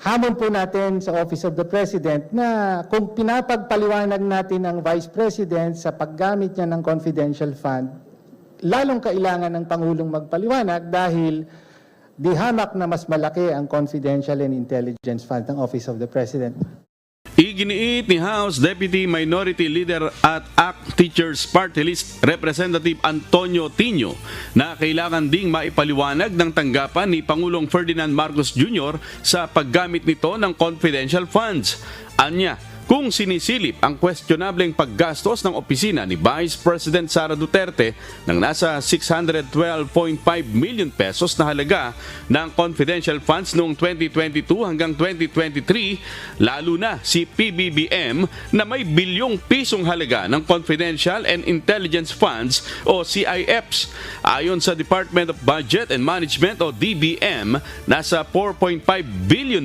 hamon po natin sa Office of the President na kung pinapagpaliwanag natin ang Vice President sa paggamit niya ng confidential fund, lalong kailangan ng Pangulong magpaliwanag dahil di na mas malaki ang confidential and intelligence fund ng Office of the President. Iginiit ni House Deputy Minority Leader at ACT Teachers Party List Representative Antonio Tino na kailangan ding maipaliwanag ng tanggapan ni Pangulong Ferdinand Marcos Jr. sa paggamit nito ng confidential funds. Anya, kung sinisilip ang questionableng paggastos ng opisina ni Vice President Sara Duterte ng nasa 612.5 million pesos na halaga ng confidential funds noong 2022 hanggang 2023, lalo na si PBBM na may bilyong pisong halaga ng confidential and intelligence funds o CIFs. Ayon sa Department of Budget and Management o DBM, nasa 4.5 billion